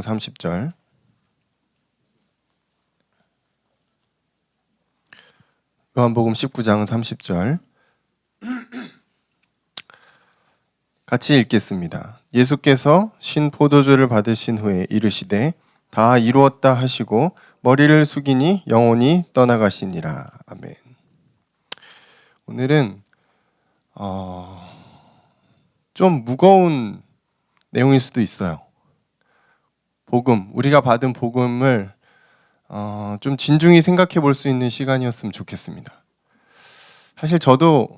30절 요한복음 19장 30절 같이 읽겠습니다. 예수께서 신 포도주를 받으신 후에 이르시되 다 이루었다 하시고 머리를 숙이니 영혼이 떠나가시니라. 아멘. 오늘은 어, 좀 무거운 내용일 수도 있어요. 복음, 우리가 받은 복음을 어, 좀 진중히 생각해 볼 수 있는 시간이었으면 좋겠습니다. 사실 저도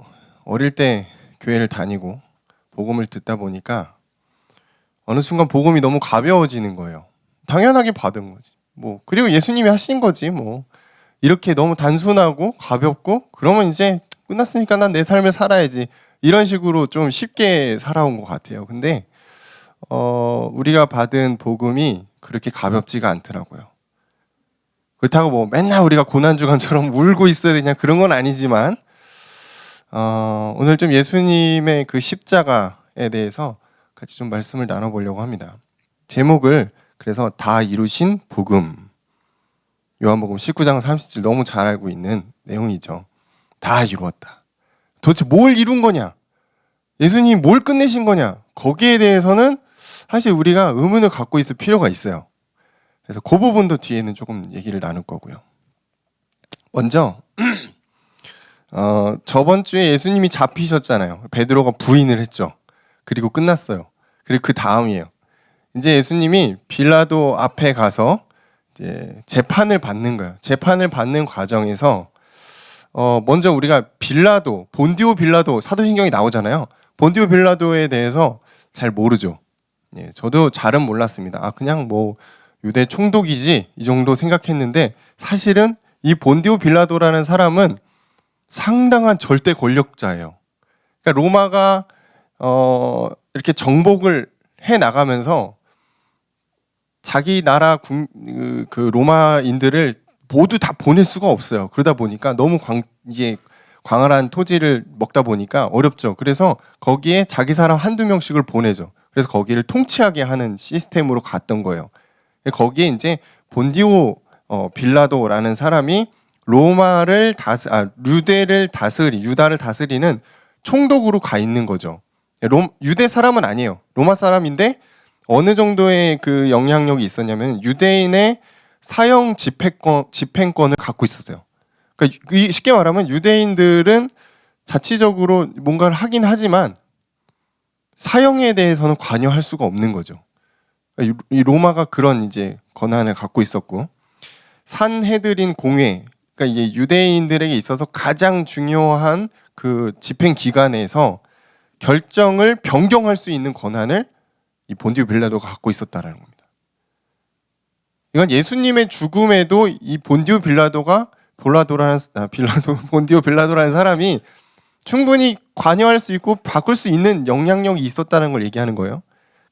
어릴 때 교회를 다니고 복음을 듣다 보니까 어느 순간 복음이 너무 가벼워지는 거예요. 당연하게 받은 거지. 뭐 그리고 예수님이 하신 거지 뭐 이렇게 너무 단순하고 가볍고 그러면 이제 끝났으니까 난 내 삶을 살아야지 이런 식으로 좀 쉽게 살아온 것 같아요. 근데 어, 우리가 받은 복음이 그렇게 가볍지가 않더라고요. 그렇다고 뭐 맨날 우리가 고난주간처럼 울고 있어야 되냐 그런 건 아니지만 어, 오늘 좀 예수님의 그 십자가에 대해서 같이 좀 말씀을 나눠보려고 합니다. 제목을 그래서 다 이루신 복음 요한복음 19장 30절 너무 잘 알고 있는 내용이죠. 다 이루었다. 도대체 뭘 이룬 거냐? 예수님이 뭘 끝내신 거냐? 거기에 대해서는 사실 우리가 의문을 갖고 있을 필요가 있어요. 그래서 그 부분도 뒤에는 조금 얘기를 나눌 거고요. 먼저 어, 저번 주에 예수님이 잡히셨잖아요. 베드로가 부인을 했죠. 그리고 끝났어요. 그리고 그 다음이에요. 이제 예수님이 빌라도 앞에 가서 이제 재판을 받는 거예요. 재판을 받는 과정에서 어, 먼저 우리가 빌라도, 본디오 빌라도 사도신경이 나오잖아요. 본디오 빌라도에 대해서 잘 모르죠. 예, 저도 잘은 몰랐습니다. 아, 그냥 뭐 유대 총독이지 이 정도 생각했는데 사실은 이 본디오 빌라도라는 사람은 상당한 절대 권력자예요. 그러니까 로마가 어, 이렇게 정복을 해 나가면서 자기 나라 군, 그, 그 로마인들을 모두 다 보낼 수가 없어요. 그러다 보니까 너무 광, 이게 광활한 토지를 먹다 보니까 어렵죠. 그래서 거기에 자기 사람 한두 명씩을 보내죠. 그래서 거기를 통치하게 하는 시스템으로 갔던 거예요. 거기에 이제 본디오 어, 빌라도라는 사람이 로마를 다스, 아, 유대를 다스리, 유다를 다스리는 총독으로 가 있는 거죠. 롬, 유대 사람은 아니에요. 로마 사람인데 어느 정도의 그 영향력이 있었냐면 유대인의 사형 집행권, 집행권을 갖고 있었어요. 그러니까 쉽게 말하면 유대인들은 자치적으로 뭔가를 하긴 하지만 사형에 대해서는 관여할 수가 없는 거죠. 이 로마가 그런 이제 권한을 갖고 있었고 산헤드린 공회 그러니까 이게 유대인들에게 있어서 가장 중요한 그 집행 기관에서 결정을 변경할 수 있는 권한을 이 본디오 빌라도가 갖고 있었다라는 겁니다. 이건 예수님의 죽음에도 이 본디오 빌라도가 볼라도라는 아, 빌라도 본디오 빌라도라는 사람이 충분히 관여할 수 있고 바꿀 수 있는 영향력이 있었다는 걸 얘기하는 거예요.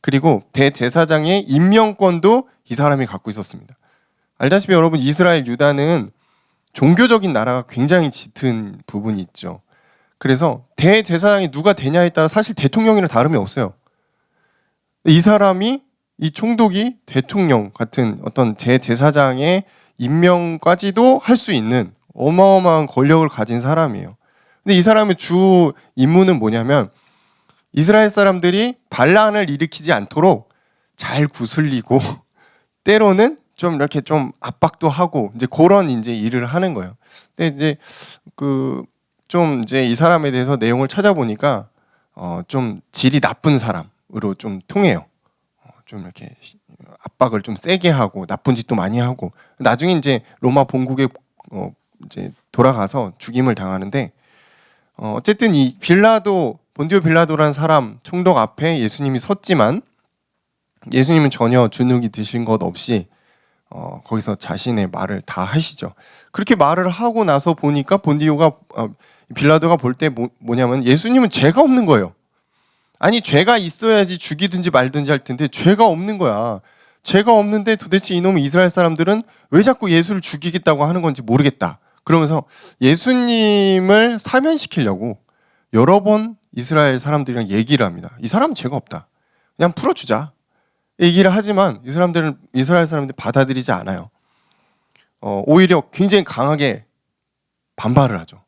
그리고 대제사장의 임명권도 이 사람이 갖고 있었습니다. 알다시피 여러분 이스라엘 유다는 종교적인 나라가 굉장히 짙은 부분이 있죠. 그래서 대제사장이 누가 되냐에 따라 사실 대통령이랑 다름이 없어요. 이 사람이 이 총독이 대통령 같은 어떤 대제사장의 임명까지도 할 수 있는 어마어마한 권력을 가진 사람이에요. 근데 이 사람의 주 임무는 뭐냐면 이스라엘 사람들이 반란을 일으키지 않도록 잘 구슬리고 때로는 좀 이렇게 좀 압박도 하고 이제 그런 이제 일을 하는 거예요. 근데 이제 그 좀 이제 이 사람에 대해서 내용을 찾아보니까 어 좀 질이 나쁜 사람으로 좀 통해요. 어, 좀 이렇게 압박을 좀 세게 하고 나쁜 짓도 많이 하고 나중에 이제 로마 본국에 어 이제 돌아가서 죽임을 당하는데 어 어쨌든 이 빌라도 본디오 빌라도라는 사람 총독 앞에 예수님이 섰지만 예수님은 전혀 주눅이 드신 것 없이 어, 거기서 자신의 말을 다 하시죠. 그렇게 말을 하고 나서 보니까 본디오가 어, 빌라도가 볼 때 뭐, 뭐냐면 예수님은 죄가 없는 거예요. 아니 죄가 있어야지 죽이든지 말든지 할 텐데 죄가 없는 거야. 죄가 없는데 도대체 이놈 이스라엘 사람들은 왜 자꾸 예수를 죽이겠다고 하는 건지 모르겠다. 그러면서 예수님을 사면시키려고 여러 번 이스라엘 사람들이랑 얘기를 합니다. 이 사람은 죄가 없다. 그냥 풀어주자. 얘기를 하지만 이 사람들은 이스라엘 사람들이 받아들이지 않아요. 어, 오히려 굉장히 강하게 반발을 하죠.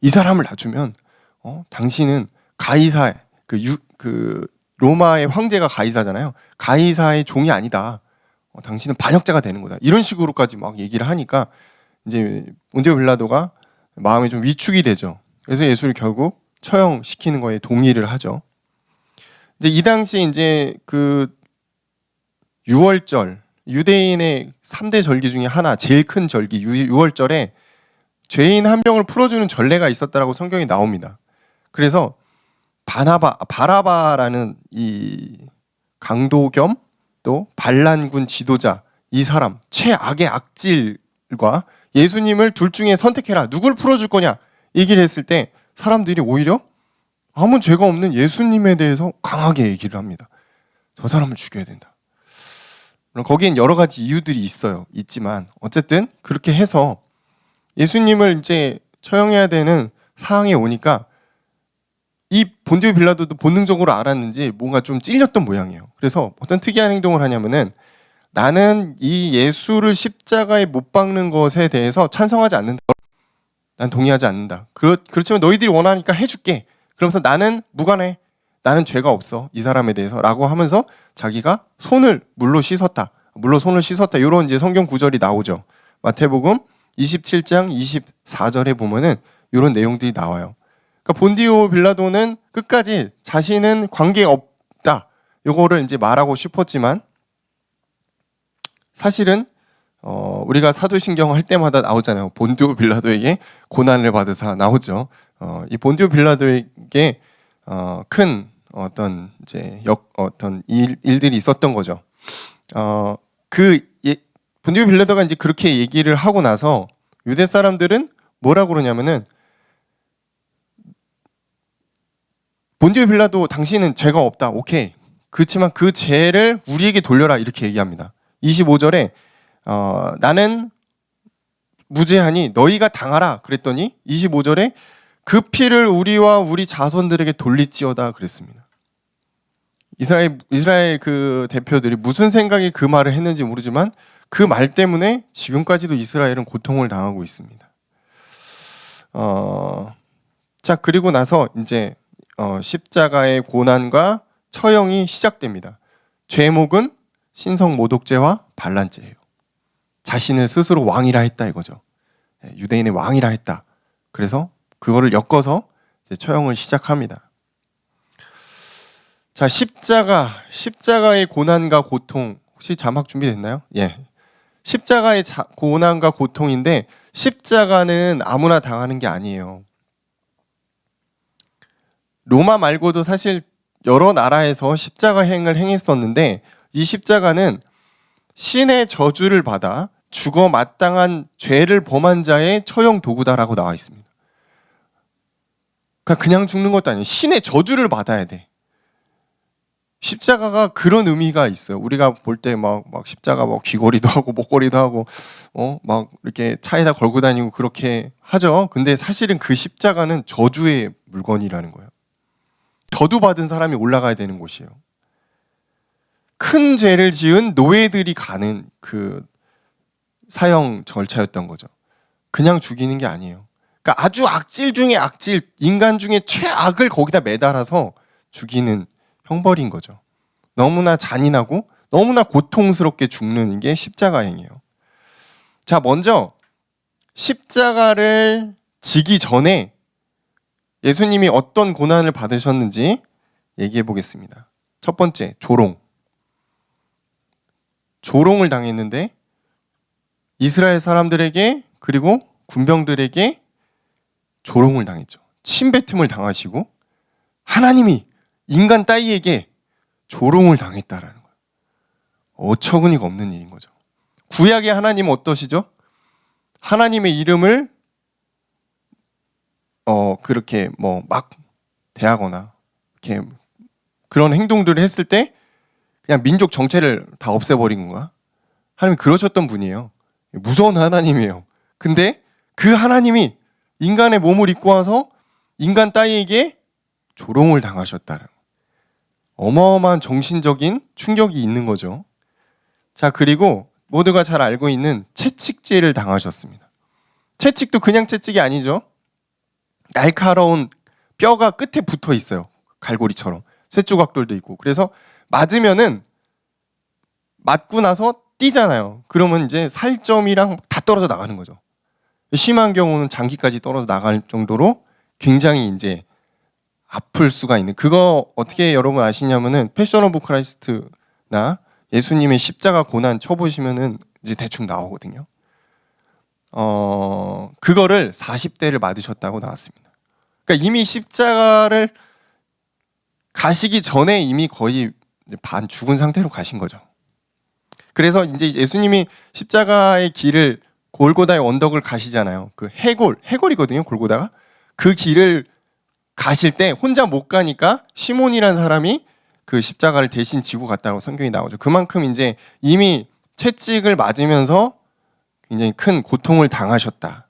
이 사람을 놔주면 어, 당신은 가이사 그, 유, 그 로마의 황제가 가이사잖아요. 가이사의 종이 아니다. 어, 당신은 반역자가 되는 거다. 이런 식으로까지 막 얘기를 하니까 이제 온디오 빌라도가 마음이 좀 위축이 되죠. 그래서 예수를 결국 처형시키는 거에 동의를 하죠. 이제 이 당시 이제 그 6월절 유대인의 3대 절기 중에 하나 제일 큰 절기 6월절에 죄인 한 명을 풀어주는 전례가 있었다라고 성경이 나옵니다. 그래서 바나바 바라바라는 이 강도 겸 또 반란군 지도자 이 사람 최악의 악질과 예수님을 둘 중에 선택해라 누굴 풀어줄 거냐 얘기를 했을 때 사람들이 오히려 아무 죄가 없는 예수님에 대해서 강하게 얘기를 합니다. 저 사람을 죽여야 된다. 물론 거기엔 여러 가지 이유들이 있어요. 있지만 어쨌든 그렇게 해서 예수님을 이제 처형해야 되는 상황에 오니까 이 본디오 빌라도도 본능적으로 알았는지 뭔가 좀 찔렸던 모양이에요. 그래서 어떤 특이한 행동을 하냐면은 나는 이 예수를 십자가에 못 박는 것에 대해서 찬성하지 않는다. 난 동의하지 않는다. 그렇, 그렇지만 너희들이 원하니까 해줄게. 그러면서 나는 무관해. 나는 죄가 없어. 이 사람에 대해서. 라고 하면서 자기가 손을 물로 씻었다. 물로 손을 씻었다. 이런 이제 성경 구절이 나오죠. 마태복음 27장 24절에 보면은 이런 내용들이 나와요. 그러니까 본디오 빌라도는 끝까지 자신은 관계 없다. 요거를 이제 말하고 싶었지만 사실은 어, 우리가 사도신경 할 때마다 나오잖아요. 본디오 빌라도에게 고난을 받으사 나오죠. 어, 이 본디오 빌라도에게 어, 큰 어떤 이제 역 어떤 일, 일들이 있었던 거죠. 어, 그 예, 본디오 빌라도가 이제 그렇게 얘기를 하고 나서 유대 사람들은 뭐라 그러냐면은 본디오 빌라도 당신은 죄가 없다. 오케이. 그렇지만 그 죄를 우리에게 돌려라 이렇게 얘기합니다. 25절에 어, 나는 무죄하니 너희가 당하라 그랬더니 25절에 그 피를 우리와 우리 자손들에게 돌리지어다 그랬습니다. 이스라엘 이스라엘 그 대표들이 무슨 생각이 그 말을 했는지 모르지만 그 말 때문에 지금까지도 이스라엘은 고통을 당하고 있습니다. 어, 자 그리고 나서 이제 어, 십자가의 고난과 처형이 시작됩니다. 죄목은 신성 모독죄와 반란죄예요. 자신을 스스로 왕이라 했다 이거죠. 예, 유대인의 왕이라 했다. 그래서 그거를 엮어서 처형을 시작합니다. 자, 십자가, 십자가의 고난과 고통 혹시 자막 준비됐나요? 예. 십자가의 자, 고난과 고통인데 십자가는 아무나 당하는 게 아니에요. 로마 말고도 사실 여러 나라에서 십자가 행을 행했었는데 이 십자가는 신의 저주를 받아 죽어 마땅한 죄를 범한 자의 처형 도구다라고 나와 있습니다. 그러니까 그냥 죽는 것도 아니에요. 신의 저주를 받아야 돼. 십자가가 그런 의미가 있어요. 우리가 볼 때 막 막 십자가 막 귀걸이도 하고 목걸이도 하고 어 막 이렇게 차에다 걸고 다니고 그렇게 하죠. 근데 사실은 그 십자가는 저주의 물건이라는 거예요. 저주 받은 사람이 올라가야 되는 곳이에요. 큰 죄를 지은 노예들이 가는 그 사형 절차였던 거죠. 그냥 죽이는 게 아니에요. 그러니까 아주 악질 중에 악질, 인간 중에 최악을 거기다 매달아서 죽이는 형벌인 거죠. 너무나 잔인하고 너무나 고통스럽게 죽는 게 십자가행이에요. 자, 먼저 십자가를 지기 전에 예수님이 어떤 고난을 받으셨는지 얘기해 보겠습니다. 첫 번째, 조롱. 조롱을 당했는데 이스라엘 사람들에게 그리고 군병들에게 조롱을 당했죠. 침뱉음을 당하시고 하나님이 인간 따위에게 조롱을 당했다라는 거예요. 어처구니가 없는 일인 거죠. 구약의 하나님은 어떠시죠? 하나님의 이름을 어 그렇게 뭐 막 대하거나 이렇게 그런 행동들을 했을 때 그냥 민족 정체를 다 없애버린 건가? 하나님 그러셨던 분이에요. 무서운 하나님이에요. 근데 그 하나님이 인간의 몸을 입고 와서 인간 따위에게 조롱을 당하셨다는 어마어마한 정신적인 충격이 있는 거죠. 자, 그리고 모두가 잘 알고 있는 채찍질을 당하셨습니다. 채찍도 그냥 채찍이 아니죠. 날카로운 뼈가 끝에 붙어 있어요. 갈고리처럼. 쇠조각돌도 있고. 그래서 맞으면은 맞고 나서 뛰잖아요. 그러면 이제 살점이랑 다 떨어져 나가는 거죠. 심한 경우는 장기까지 떨어져 나갈 정도로 굉장히 이제 아플 수가 있는 그거 어떻게 여러분 아시냐면은 패션 오브 크라이스트나 예수님의 십자가 고난 쳐보시면은 이제 대충 나오거든요. 어 그거를 40대를 맞으셨다고 나왔습니다. 그러니까 이미 십자가를 가시기 전에 이미 거의 반 죽은 상태로 가신 거죠. 그래서 이제 예수님이 십자가의 길을 골고다의 언덕을 가시잖아요. 그 해골, 해골이거든요. 골고다가 그 길을 가실 때 혼자 못 가니까 시몬이라는 사람이 그 십자가를 대신 지고 갔다고 성경이 나오죠. 그만큼 이제 이미 채찍을 맞으면서 굉장히 큰 고통을 당하셨다.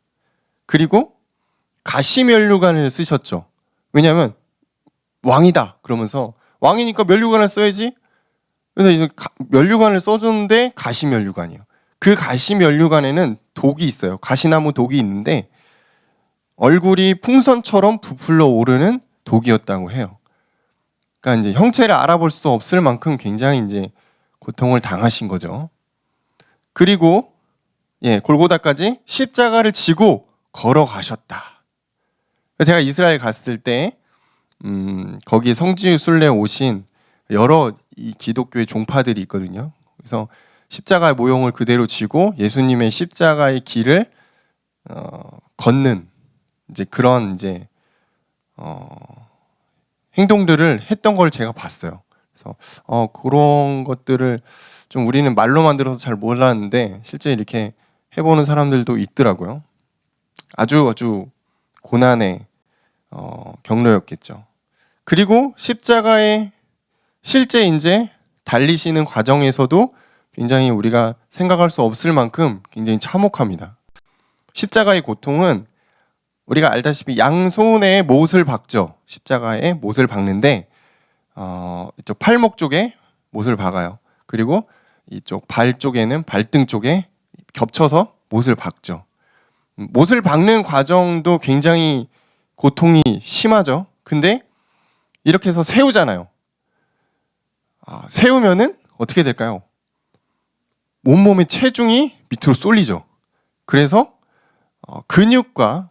그리고 가시면류관을 쓰셨죠. 왜냐하면 왕이다 그러면서 왕이니까 면류관을 써야지. 그래서 이제 가- 면류관을 써줬는데 가시 면류관이에요. 그 가시 면류관에는 독이 있어요. 가시나무 독이 있는데 얼굴이 풍선처럼 부풀러 오르는 독이었다고 해요. 그러니까 이제 형체를 알아볼 수 없을 만큼 굉장히 이제 고통을 당하신 거죠. 그리고 예 골고다까지 십자가를 지고 걸어가셨다. 제가 이스라엘 갔을 때 음, 거기 성지 순례 오신 여러 이 기독교의 종파들이 있거든요. 그래서 십자가의 모형을 그대로 지고 예수님의 십자가의 길을 어, 걷는 이제 그런 이제 어, 행동들을 했던 걸 제가 봤어요. 그래서 어, 그런 것들을 좀 우리는 말로만 들어서 잘 몰랐는데 실제 이렇게 해보는 사람들도 있더라고요. 아주 아주 고난의 어, 경로였겠죠. 그리고 십자가의 실제 이제 달리시는 과정에서도 굉장히 우리가 생각할 수 없을 만큼 굉장히 참혹합니다. 십자가의 고통은 우리가 알다시피 양손에 못을 박죠. 십자가에 못을 박는데 어, 이쪽 팔목 쪽에 못을 박아요. 그리고 이쪽 발 쪽에는 발등 쪽에 겹쳐서 못을 박죠. 음, 못을 박는 과정도 굉장히 고통이 심하죠. 근데 이렇게 해서 세우잖아요. 아, 세우면은 어떻게 될까요? 온몸의 체중이 밑으로 쏠리죠. 그래서 어, 근육과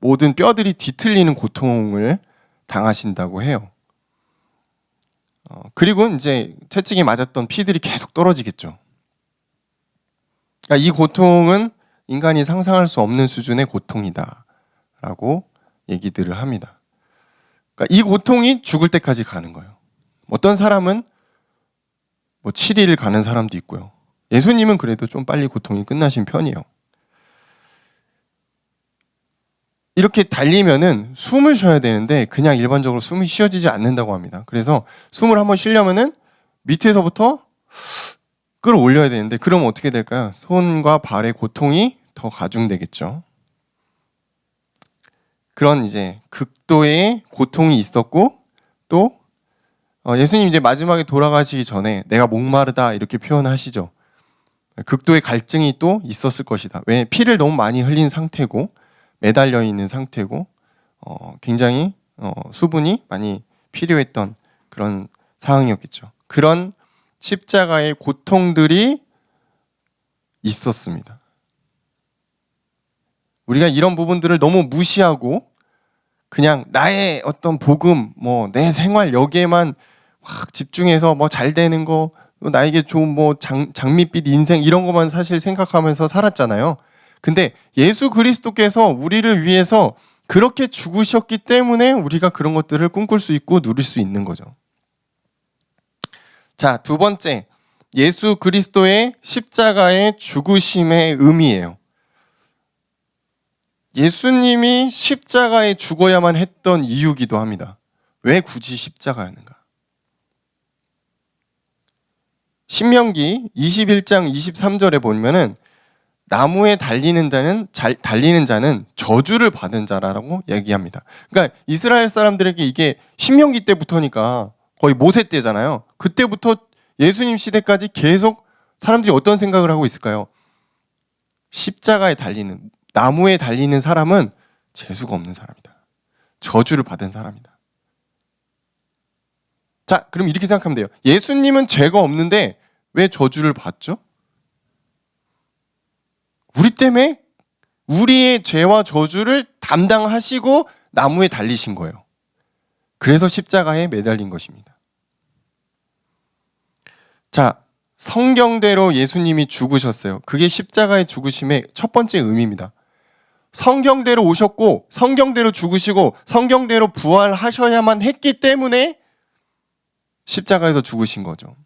모든 뼈들이 뒤틀리는 고통을 당하신다고 해요. 어, 그리고 이제 채찍이 맞았던 피들이 계속 떨어지겠죠. 그러니까 이 고통은 인간이 상상할 수 없는 수준의 고통이다라고 얘기들을 합니다. 그러니까 이 고통이 죽을 때까지 가는 거예요. 어떤 사람은 뭐 7일 가는 사람도 있고요. 예수님은 그래도 좀 빨리 고통이 끝나신 편이에요. 이렇게 달리면은 숨을 쉬어야 되는데 그냥 일반적으로 숨이 쉬어지지 않는다고 합니다. 그래서 숨을 한번 쉬려면은 밑에서부터 끌어올려야 되는데 그러면 어떻게 될까요? 손과 발의 고통이 더 가중되겠죠. 그런 이제 극도의 고통이 있었고 또 어, 예수님 이제 마지막에 돌아가시기 전에 내가 목마르다 이렇게 표현하시죠. 극도의 갈증이 또 있었을 것이다. 왜 피를 너무 많이 흘린 상태고 매달려 있는 상태고 어, 굉장히 어, 수분이 많이 필요했던 그런 상황이었겠죠. 그런 십자가의 고통들이 있었습니다. 우리가 이런 부분들을 너무 무시하고 그냥 나의 어떤 복음, 뭐 내 생활 여기에만 확 집중해서 뭐 잘 되는 거, 나에게 좋은 뭐 장, 장밋빛 인생 이런 것만 사실 생각하면서 살았잖아요. 근데 예수 그리스도께서 우리를 위해서 그렇게 죽으셨기 때문에 우리가 그런 것들을 꿈꿀 수 있고 누릴 수 있는 거죠. 자, 두 번째. 예수 그리스도의 십자가의 죽으심의 의미예요. 예수님이 십자가에 죽어야만 했던 이유기도 합니다. 왜 굳이 십자가였는가? 신명기 21장 23절에 보면은 나무에 달리는 자는 잘 달리는 자는 저주를 받은 자라고 얘기합니다. 그러니까 이스라엘 사람들에게 이게 신명기 때부터니까 거의 모세 때잖아요. 그때부터 예수님 시대까지 계속 사람들이 어떤 생각을 하고 있을까요? 십자가에 달리는 나무에 달리는 사람은 재수가 없는 사람이다. 저주를 받은 사람이다. 자, 그럼 이렇게 생각하면 돼요. 예수님은 죄가 없는데 왜 저주를 받죠? 우리 때문에 우리의 죄와 저주를 담당하시고 나무에 달리신 거예요. 그래서 십자가에 매달린 것입니다. 자, 성경대로 예수님이 죽으셨어요. 그게 십자가의 죽으심의 첫 번째 의미입니다. 성경대로 오셨고, 성경대로 죽으시고, 성경대로 부활하셔야만 했기 때문에 십자가에서 죽으신 거죠.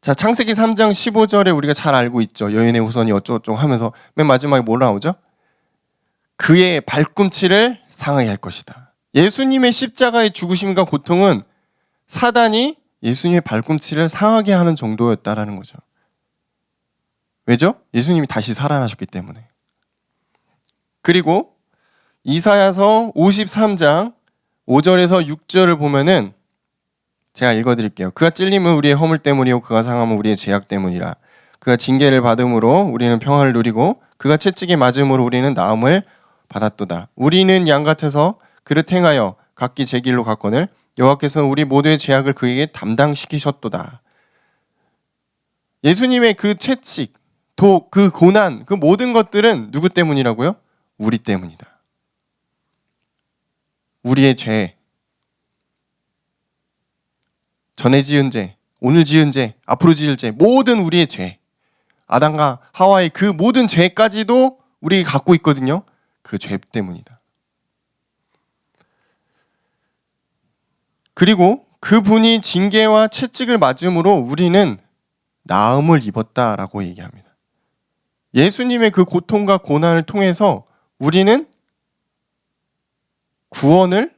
자, 창세기 3장 15절에 우리가 잘 알고 있죠. 여인의 후손이 어쩌고저쩌고 하면서 맨 마지막에 뭐라 나오죠? 그의 발꿈치를 상하게 할 것이다. 예수님의 십자가의 죽으심과 고통은 사단이 예수님의 발꿈치를 상하게 하는 정도였다라는 거죠. 왜죠? 예수님이 다시 살아나셨기 때문에. 그리고 이사야서 53장 5절에서 6절을 보면은 제가 읽어 드릴게요. 그가 찔림은 우리의 허물 때문이요 그가 상함은 우리의 죄악 때문이라. 그가 징계를 받음으로 우리는 평화를 누리고 그가 채찍에 맞음으로 우리는 나음을 받았도다. 우리는 양 같아서 그릇 행하여 각기 제 길로 갔거늘 여호와께서는 우리 모두의 죄악을 그에게 담당시키셨도다. 예수님의 그 채찍, 도, 그 고난, 그 모든 것들은 누구 때문이라고요? 우리 때문이다. 우리의 죄, 전에 지은 죄, 오늘 지은 죄, 앞으로 지을 죄, 모든 우리의 죄, 아담과 하와의 그 모든 죄까지도 우리가 갖고 있거든요. 그 죄 때문이다. 그리고 그분이 징계와 채찍을 맞음으로 우리는 나음을 입었다라고 얘기합니다. 예수님의 그 고통과 고난을 통해서 우리는 구원을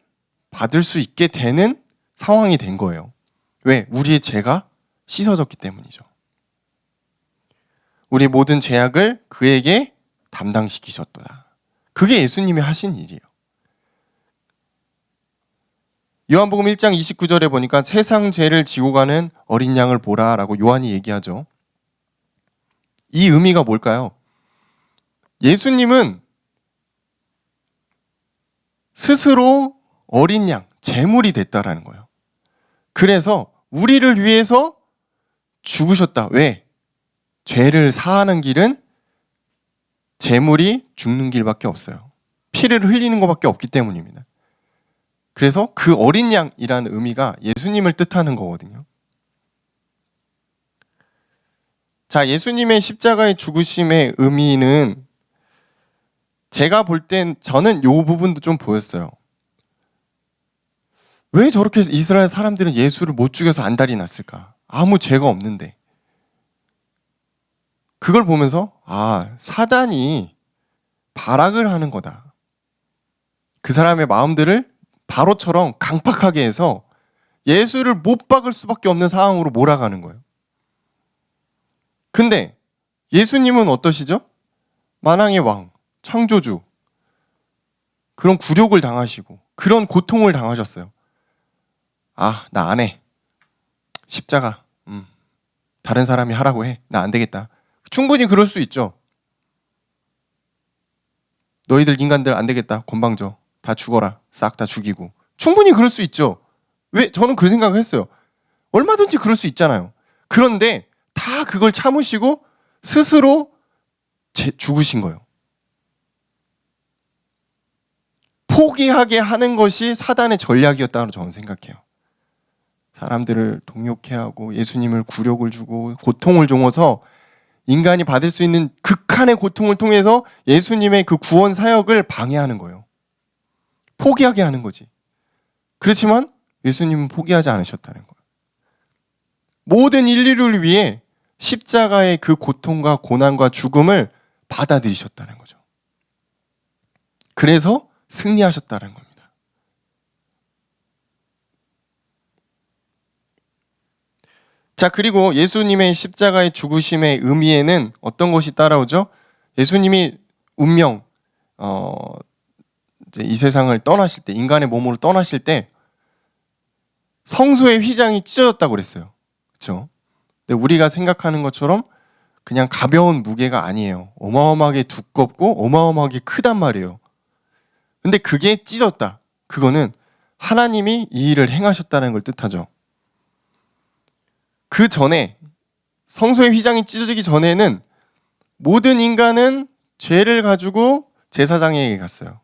받을 수 있게 되는 상황이 된 거예요. 왜? 우리의 죄가 씻어졌기 때문이죠. 우리 모든 죄악을 그에게 담당시키셨도다. 그게 예수님이 하신 일이에요. 요한복음 1장 29절에 보니까 세상 죄를 지고 가는 어린 양을 보라라고 요한이 얘기하죠. 이 의미가 뭘까요? 예수님은 스스로 어린 양, 제물이 됐다라는 거예요. 그래서 우리를 위해서 죽으셨다. 왜? 죄를 사하는 길은 제물이 죽는 길밖에 없어요. 피를 흘리는 것밖에 없기 때문입니다. 그래서 그 어린 양이라는 의미가 예수님을 뜻하는 거거든요. 자, 예수님의 십자가의 죽으심의 의미는 제가 볼 땐 저는 요 부분도 좀 보였어요. 왜 저렇게 이스라엘 사람들은 예수를 못 죽여서 안달이 났을까? 아무 죄가 없는데. 그걸 보면서 아, 사단이 발악을 하는 거다. 그 사람의 마음들을 바로처럼 강팍하게 해서 예수를 못 박을 수밖에 없는 상황으로 몰아가는 거예요. 근데 예수님은 어떠시죠? 만왕의 왕, 창조주. 그런 굴욕을 당하시고 그런 고통을 당하셨어요. 아, 나 안 해. 십자가. 음. 다른 사람이 하라고 해. 나 안 되겠다. 충분히 그럴 수 있죠. 너희들 인간들 안 되겠다. 건방져. 다 죽어라. 싹 다 죽이고. 충분히 그럴 수 있죠. 왜? 저는 그 생각을 했어요. 얼마든지 그럴 수 있잖아요. 그런데 다 그걸 참으시고 스스로 제, 죽으신 거예요. 포기하게 하는 것이 사단의 전략이었다고 저는 생각해요. 사람들을 동욕해 하고 예수님을 굴욕을 주고 고통을 종어서 인간이 받을 수 있는 극한의 고통을 통해서 예수님의 그 구원 사역을 방해하는 거예요. 포기하게 하는 거지. 그렇지만 예수님은 포기하지 않으셨다는 거예요. 모든 인류를 위해 십자가의 그 고통과 고난과 죽음을 받아들이셨다는 거죠. 그래서 승리하셨다는 겁니다. 자, 그리고 예수님의 십자가의 죽으심의 의미에는 어떤 것이 따라오죠? 예수님이 운명, 어, 이 세상을 떠나실 때, 인간의 몸으로 떠나실 때, 성소의 휘장이 찢어졌다고 그랬어요. 그렇죠? 근데 우리가 생각하는 것처럼 그냥 가벼운 무게가 아니에요. 어마어마하게 두껍고 어마어마하게 크단 말이에요. 근데 그게 찢었다. 그거는 하나님이 이 일을 행하셨다는 걸 뜻하죠. 그 전에 성소의 휘장이 찢어지기 전에는 모든 인간은 죄를 가지고 제사장에게 갔어요.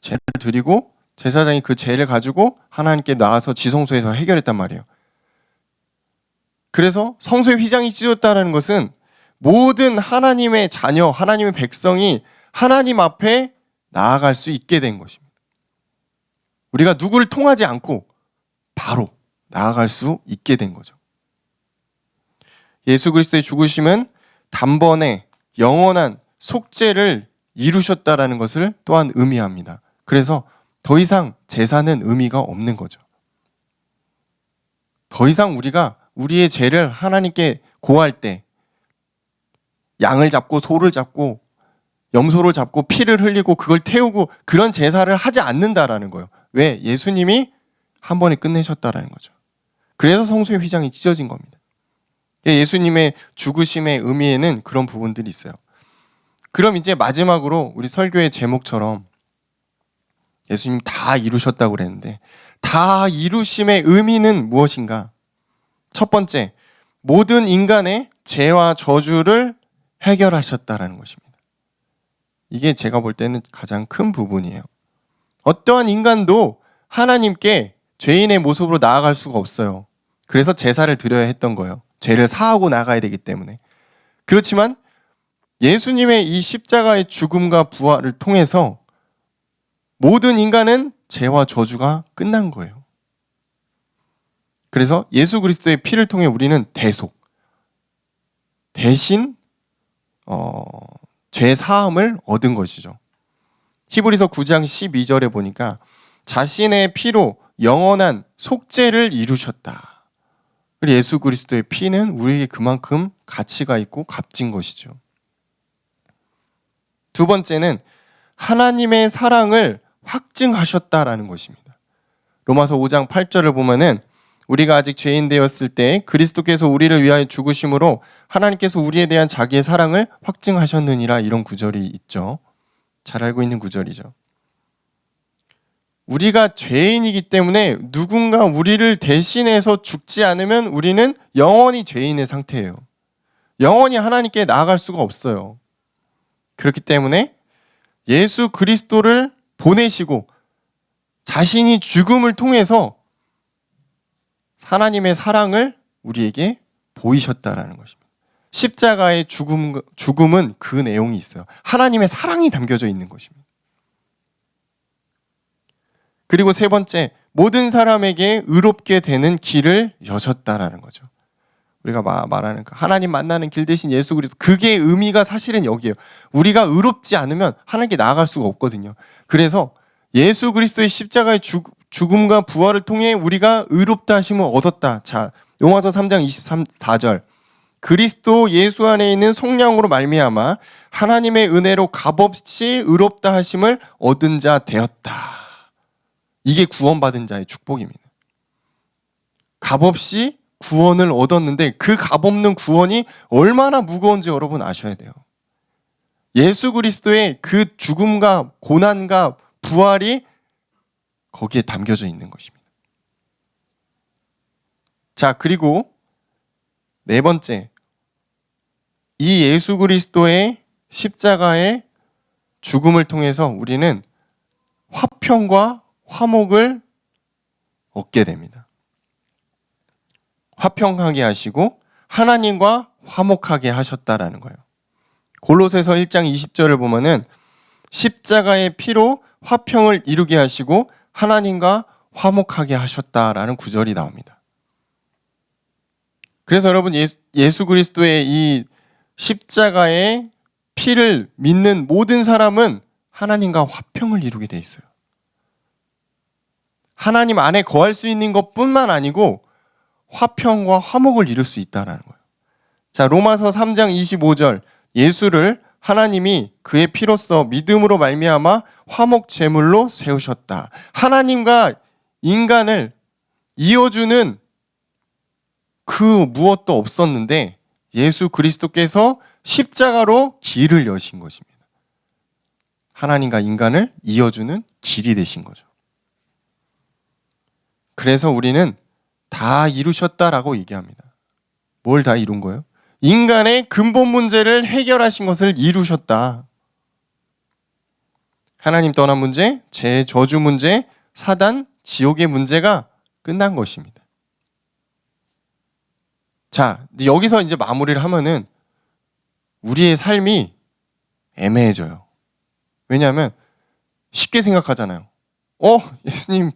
죄를 드리고 제사장이 그 죄를 가지고 하나님께 나와서 지성소에서 해결했단 말이에요. 그래서 성소의 휘장이 찢어졌다는 것은 모든 하나님의 자녀, 하나님의 백성이 하나님 앞에 나아갈 수 있게 된 것입니다. 우리가 누구를 통하지 않고 바로 나아갈 수 있게 된 거죠. 예수 그리스도의 죽으심은 단번에 영원한 속죄를 이루셨다라는 것을 또한 의미합니다. 그래서 더 이상 제사는 의미가 없는 거죠. 더 이상 우리가 우리의 죄를 하나님께 고할 때 양을 잡고 소를 잡고 염소를 잡고 피를 흘리고 그걸 태우고 그런 제사를 하지 않는다라는 거예요. 왜? 예수님이 한 번에 끝내셨다라는 거죠. 그래서 성소의 휘장이 찢어진 겁니다. 예수님의 죽으심의 의미에는 그런 부분들이 있어요. 그럼 이제 마지막으로 우리 설교의 제목처럼 예수님 다 이루셨다고 그랬는데 다 이루심의 의미는 무엇인가? 첫 번째, 모든 인간의 죄와 저주를 해결하셨다라는 것입니다. 이게 제가 볼 때는 가장 큰 부분이에요. 어떠한 인간도 하나님께 죄인의 모습으로 나아갈 수가 없어요. 그래서 제사를 드려야 했던 거예요. 죄를 사하고 나가야 되기 때문에. 그렇지만 예수님의 이 십자가의 죽음과 부활을 통해서 모든 인간은 죄와 저주가 끝난 거예요. 그래서 예수 그리스도의 피를 통해 우리는 대속, 대신 어, 죄 사함을 얻은 것이죠. 히브리서 9장 12절에 보니까 자신의 피로 영원한 속죄를 이루셨다. 예수 그리스도의 피는 우리에게 그만큼 가치가 있고 값진 것이죠. 두 번째는 하나님의 사랑을 확증하셨다라는 것입니다. 로마서 5장 8절을 보면은 우리가 아직 죄인 되었을 때 그리스도께서 우리를 위하여 죽으심으로 하나님께서 우리에 대한 자기의 사랑을 확증하셨느니라 이런 구절이 있죠. 잘 알고 있는 구절이죠. 우리가 죄인이기 때문에 누군가 우리를 대신해서 죽지 않으면 우리는 영원히 죄인의 상태예요. 영원히 하나님께 나아갈 수가 없어요. 그렇기 때문에 예수 그리스도를 보내시고 자신이 죽음을 통해서 하나님의 사랑을 우리에게 보이셨다라는 것입니다. 십자가의 죽음, 죽음은 그 내용이 있어요. 하나님의 사랑이 담겨져 있는 것입니다. 그리고 세 번째, 모든 사람에게 의롭게 되는 길을 여셨다라는 거죠. 우리가 말하는 그 하나님 만나는 길 대신 예수 그리스도 그게 의미가 사실은 여기에요. 우리가 의롭지 않으면 하나님께 나아갈 수가 없거든요. 그래서 예수 그리스도의 십자가의 죽, 죽음과 부활을 통해 우리가 의롭다 하심을 얻었다. 자, 용화서 3장 23절. 그리스도 예수 안에 있는 성령으로 말미암아 하나님의 은혜로 값없이 의롭다 하심을 얻은 자 되었다. 이게 구원받은 자의 축복입니다. 값없이 구원을 얻었는데 그 값없는 구원이 얼마나 무거운지 여러분 아셔야 돼요. 예수 그리스도의 그 죽음과 고난과 부활이 거기에 담겨져 있는 것입니다. 자, 그리고 네 번째. 이 예수 그리스도의 십자가의 죽음을 통해서 우리는 화평과 화목을 얻게 됩니다. 화평하게 하시고 하나님과 화목하게 하셨다라는 거예요. 골로새서 1장 20절을 보면은 십자가의 피로 화평을 이루게 하시고 하나님과 화목하게 하셨다라는 구절이 나옵니다. 그래서 여러분 예수 그리스도의 이 십자가의 피를 믿는 모든 사람은 하나님과 화평을 이루게 돼 있어요. 하나님 안에 거할 수 있는 것뿐만 아니고 화평과 화목을 이룰 수 있다라는 거예요. 자, 로마서 3장 25절 예수를 하나님이 그의 피로써 믿음으로 말미암아 화목 제물로 세우셨다. 하나님과 인간을 이어주는 그 무엇도 없었는데 예수 그리스도께서 십자가로 길을 여신 것입니다. 하나님과 인간을 이어주는 길이 되신 거죠. 그래서 우리는 다 이루셨다라고 얘기합니다. 뭘 다 이룬 거예요? 인간의 근본 문제를 해결하신 것을 이루셨다. 하나님 떠난 문제, 제 저주 문제, 사단, 지옥의 문제가 끝난 것입니다. 자, 여기서 이제 마무리를 하면은 우리의 삶이 애매해져요. 왜냐하면 쉽게 생각하잖아요. 어, 예수님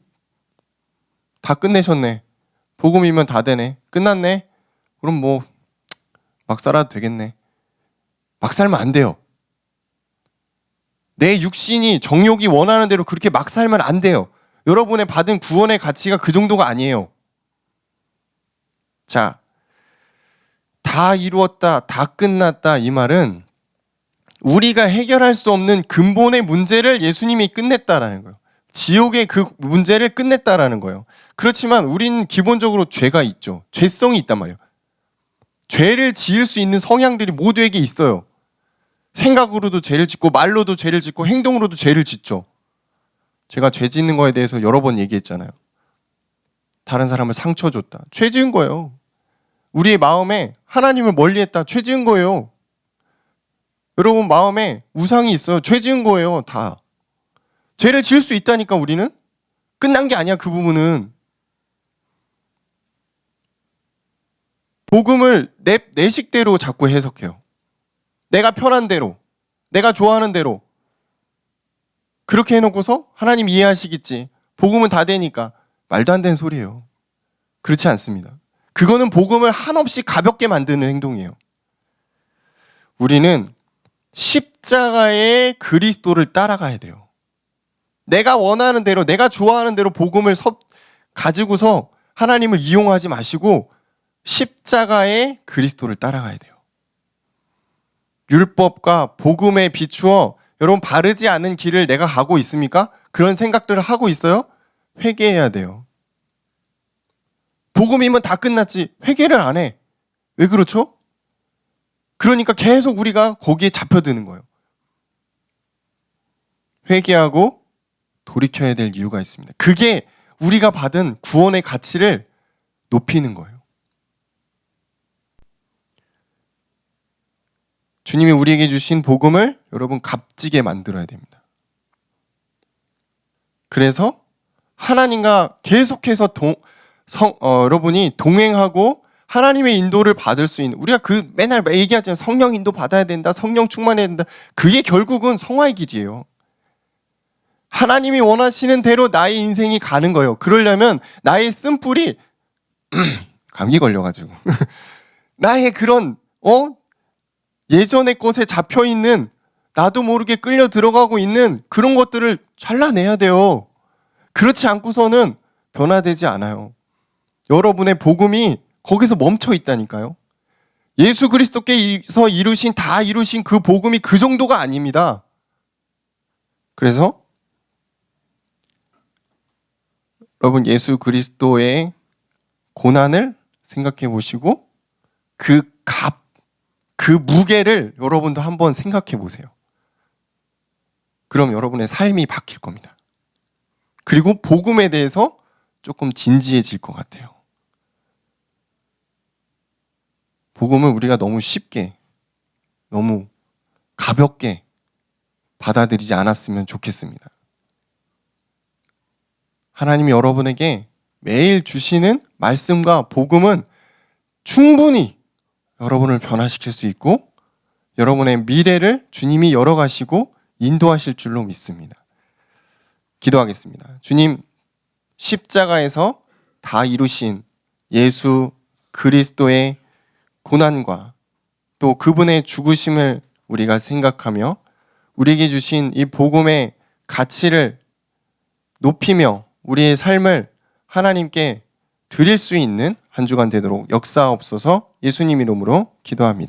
다 끝내셨네. 복음이면 다 되네. 끝났네. 그럼 뭐 막 살아도 되겠네. 막 살면 안 돼요. 내 육신이 정욕이 원하는 대로 그렇게 막 살면 안 돼요. 여러분의 받은 구원의 가치가 그 정도가 아니에요. 자, 다 이루었다, 다 끝났다 이 말은 우리가 해결할 수 없는 근본의 문제를 예수님이 끝냈다라는 거예요. 지옥의 그 문제를 끝냈다라는 거예요. 그렇지만 우리는 기본적으로 죄가 있죠. 죄성이 있단 말이에요. 죄를 지을 수 있는 성향들이 모두에게 있어요. 생각으로도 죄를 짓고 말로도 죄를 짓고 행동으로도 죄를 짓죠. 제가 죄 짓는 거에 대해서 여러 번 얘기했잖아요. 다른 사람을 상처 줬다. 죄 지은 거예요. 우리의 마음에 하나님을 멀리 했다. 죄 지은 거예요. 여러분 마음에 우상이 있어요. 죄 지은 거예요. 다. 죄를 지을 수 있다니까 우리는 끝난 게 아니야 그 부분은. 복음을 내, 내 식대로 자꾸 해석해요. 내가 편한 대로, 내가 좋아하는 대로. 그렇게 해놓고서 하나님 이해하시겠지. 복음은 다 되니까. 말도 안 되는 소리예요. 그렇지 않습니다. 그거는 복음을 한없이 가볍게 만드는 행동이에요. 우리는 십자가의 그리스도를 따라가야 돼요. 내가 원하는 대로, 내가 좋아하는 대로 복음을 섭, 가지고서 하나님을 이용하지 마시고 십자가의 그리스도를 따라가야 돼요. 율법과 복음에 비추어 여러분 바르지 않은 길을 내가 가고 있습니까? 그런 생각들을 하고 있어요? 회개해야 돼요. 복음이면 다 끝났지 회개를 안 해. 왜 그렇죠? 그러니까 계속 우리가 거기에 잡혀드는 거예요. 회개하고 돌이켜야 될 이유가 있습니다. 그게 우리가 받은 구원의 가치를 높이는 거예요. 주님이 우리에게 주신 복음을 여러분 값지게 만들어야 됩니다. 그래서 하나님과 계속해서 동, 성, 어, 여러분이 동행하고 하나님의 인도를 받을 수 있는 우리가 그 맨날 얘기하잖아요. 성령 인도 받아야 된다. 성령 충만해야 된다. 그게 결국은 성화의 길이에요. 하나님이 원하시는 대로 나의 인생이 가는 거예요. 그러려면 나의 쓴뿌리 감기 걸려가지고 나의 그런 어 예전의 것에 잡혀 있는 나도 모르게 끌려 들어가고 있는 그런 것들을 잘라내야 돼요. 그렇지 않고서는 변화되지 않아요. 여러분의 복음이 거기서 멈춰 있다니까요. 예수 그리스도께서 이루신 다 이루신 그 복음이 그 정도가 아닙니다. 그래서 여러분 예수 그리스도의 고난을 생각해 보시고 그 값, 그 무게를 여러분도 한번 생각해 보세요. 그럼 여러분의 삶이 바뀔 겁니다. 그리고 복음에 대해서 조금 진지해질 것 같아요. 복음을 우리가 너무 쉽게, 너무 가볍게 받아들이지 않았으면 좋겠습니다. 하나님이 여러분에게 매일 주시는 말씀과 복음은 충분히 여러분을 변화시킬 수 있고 여러분의 미래를 주님이 열어가시고 인도하실 줄로 믿습니다. 기도하겠습니다. 주님, 십자가에서 다 이루신 예수 그리스도의 고난과 또 그분의 죽으심을 우리가 생각하며 우리에게 주신 이 복음의 가치를 높이며 우리의 삶을 하나님께 드릴 수 있는 한 주간 되도록 역사옵소서 예수님 이름으로 기도합니다.